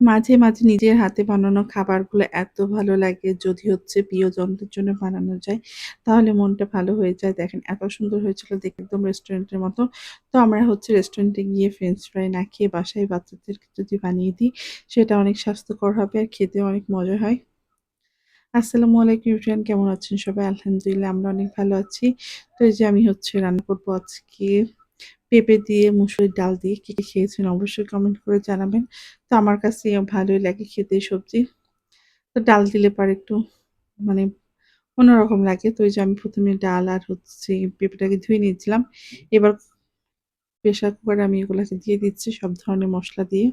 মাঝে, মাঝে নিজের হাতে বানানো খাবারগুলো এত ভালো লাগে যদি হচ্ছে প্রিয়জনদের জন্য বানানো যায়, তাহলে মনটা ভালো হয়ে যায়। দেখেন এত সুন্দর হয়েছিল দেখে একদম রেস্টুরেন্টের মতো। তো আমরা হচ্ছে রেস্টুরেন্টে গিয়ে ফ্রেঞ্চ ফ্রাই না খেয়ে বাসায় বাচ্চাদেরকে যদি বানিয়ে দিই, সেটা অনেক স্বাস্থ্যকর হবে আর খেতেও অনেক মজা হয়। আসসালামু আলাইকুম এভরিওয়ান কেমন আছেন সবাই? আলহামদুলিল্লাহ আমরা অনেক ভালো আছি। তো এই যে আমি হচ্ছে রান্না করব আজকে পেঁপে দিয়ে মুসুরির ডাল দিয়ে কে, কে খেয়েছেন অবশ্যই কমেন্ট করে জানাবেন। তো আমার কাছে ভালোই লাগে খেতে সবজি। তো ডাল দিলে পরে একটু মানে অন্যরকম লাগে। তো ওই যে আমি প্রথমে ডাল আর হচ্ছে পেঁপেটাকে ধুয়ে নিয়েছিলাম। এবার প্রেশার কুকারে আমি এগুলোকে দিয়ে দিচ্ছি সব ধরনের মশলা দিয়ে।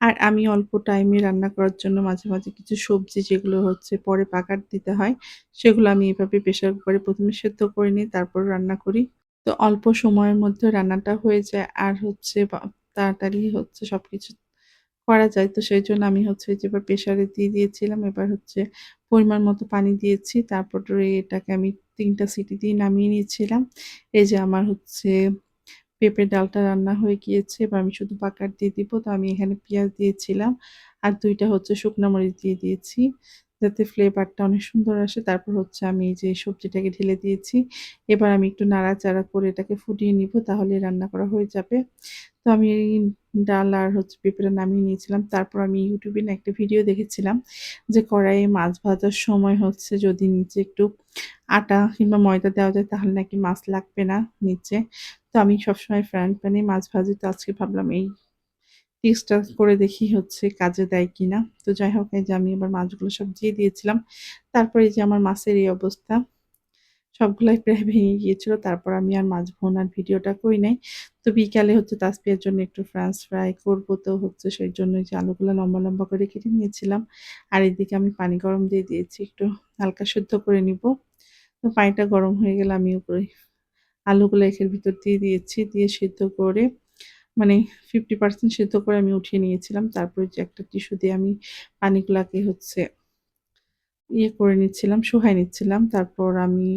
আর আমি অল্প টাইমে রান্না করার জন্য মাঝে, মাঝে কিছু সবজি যেগুলো হচ্ছে পরে পাকার দিতে হয়, সেগুলো আমি এভাবে প্রেশার কুকারে প্রথমে সেদ্ধ করে নিই তারপর রান্না করি। তো অল্প সময়ের মধ্যে রান্নাটা হয়ে যায় আর হচ্ছে তাড়াতাড়ি হচ্ছে সব কিছু করা যায়। তো সেই জন্য আমি হচ্ছে যে এবার প্রেশারে দিয়ে দিয়েছিলাম। এবার হচ্ছে পরিমাণ মতো পানি দিয়েছি। তারপরে এটাকে আমি ৩ টা সিটি দিয়ে নামিয়ে নিয়েছিলাম। এই যে আমার হচ্ছে পেঁপের ডালটা রান্না হয়ে গিয়েছে। এবার আমি শুধু বাগার দিয়ে দিব। তো আমি এখানে পেঁয়াজ দিয়েছিলাম। আর দুইটা হচ্ছে শুকনা মরিচ দিয়ে দিয়েছি। যাতে ফ্লেভারটা অনেক সুন্দর আসে। তারপর হচ্ছে আমি যে সবজিটাকে ঢেলে দিয়েছি। এবার আমি একটু নাড়াচাড়া করে এটাকে ফুটিয়ে নিব, তাহলে রান্না করা হয়ে যাবে। তো আমি ডাল আর হচ্ছে পেঁপেটা নামিয়ে নিয়েছিলাম। তারপর আমি ইউটিউবে না একটা ভিডিও দেখেছিলাম যে কড়াইয়ে মাছ ভাজার সময় হচ্ছে যদি নিচে একটু আটা কিংবা ময়দা দেওয়া যায়, তাহলে নাকি মাছ লাগবে না নিচে। তো আমি সবসময় ফ্রাইং প্যানে মাছ ভাজি তো আজকে ভাবলাম এই টিপসটা করে দেখি হচ্ছে কাজে দেয় কিনা। তো যাই হোক এই যে আমি এবার মাছগুলো সব দিয়ে দিয়েছিলাম। তারপরে এই যে আমার মাছের এই অবস্থা। সবগুলাই প্রায় ভেঙে গিয়েছিল। তারপর আমি আর মাছ ভোনার ভিডিওটা করি নাই। তো বিকালে হচ্ছে তাসফিয়ার জন্য একটু ফ্রেঞ্চ ফ্রাই করব তো হচ্ছে সেইজন্য যে আলুগুলো লম্বা, লম্বা করে কেটে নিয়েছিলাম। আর এদিকে আমি পানি গরম দিয়ে দিয়েছি। একটু হালকা সেদ্ধ করে নিব। তো পানিটা গরম হয়ে গেলে আমি উপরে আলুগুলো এর ভিতর দিয়ে দিয়েছি। দিয়ে সেদ্ধ করে মানে 50% সেদ্ধ করে আমি উঠিয়ে নিয়েছিলাম। তারপরে যে একটা টিস্যু দিয়ে আমি পানিগুলাকে হচ্ছে ইয়ে করে নিচ্ছিলাম, শুকায় নিচ্ছিলাম। তারপর আমি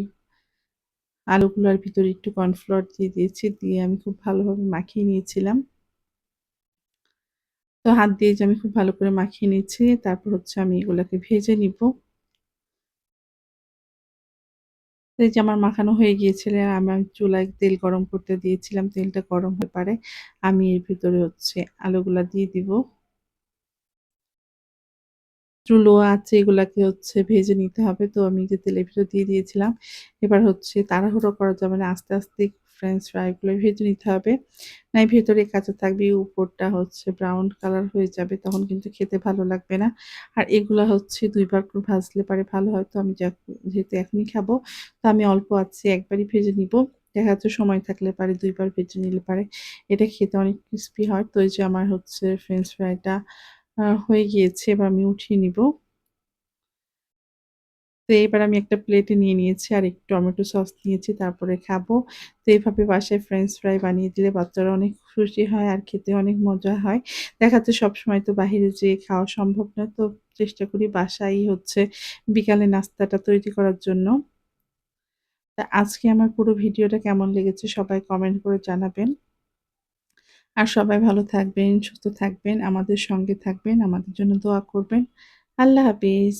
আলুগুলোর ভিতরে একটু কর্নফ্লাওয়ার দিয়ে দিয়েছি। দিয়ে আমি খুব ভালোভাবে মাখিয়ে নিয়েছিলাম। তো হাত দিয়ে যে আমি খুব ভালো করে মাখিয়ে নিচ্ছি। তারপর হচ্ছে আমি এগুলাকে ভেজে নিব। এই যে আমার মাখানো হয়ে গিয়েছিল আমি চুলায় তেল গরম করতে দিয়েছিলাম। তেলটা গরম হয়ে পারে আমি এর ভিতরে হচ্ছে আলুগুলা দিয়ে দিব। চুলো আছে এগুলাকে হচ্ছে ভেজে নিতে হবে। তো আমি যে তেলের ভিতরে দিয়ে দিয়েছিলাম। এবার হচ্ছে তাড়াহুড়ো করা যাবে না। আস্তে, আস্তে ফ্রেঞ্চ ফ্রাই গুলো ভেজে নিতে হবে। নাই, ভেতরে কাঁচা থাকবে, উপরটা হচ্ছে ব্রাউন কালার হয়ে যাবে। তখন কিন্তু খেতে ভালো লাগবে না। আর এগুলা হচ্ছে দুইবার করে ভাজলে পারে ভালো হয়। তো আমি যেহেতু এখনই খাব, তো আমি অল্প আঁচে একবারই ভেজে নিব। দেখা যাচ্ছে সময় থাকলে পারে, দুইবার ভেজে নিলে পারে এটা খেতে অনেক ক্রিসপি হয়। তো এই যে আমার হচ্ছে ফ্রেঞ্চ ফ্রাইটা হয়ে গিয়েছে। এবার আমি উঠিয়ে নিব। তো এবার আমি একটা প্লেটে নিয়ে নিয়েছি আর একটু টমেটো সস নিয়েছি তারপরে খাব। তো এইভাবে বাসায় ফ্রেঞ্চ ফ্রাই বানিয়ে দিলে বাচ্চারা অনেক খুশি হয় আর খেতে অনেক মজা হয়। দেখা যাচ্ছে সবসময় তো বাহিরে যেয়ে খাওয়া সম্ভব না। তো চেষ্টা করি বাসায়ই হচ্ছে বিকালে নাস্তাটা তৈরি করার জন্য। তা আজকে আমার পুরো ভিডিওটা কেমন লেগেছে সবাই কমেন্ট করে জানাবেন। আর সবাই ভালো থাকবেন, সুস্থ থাকবেন, আমাদের সঙ্গে থাকবেন, আমাদের জন্য দোয়া করবেন। আল্লাহ হাফিজ।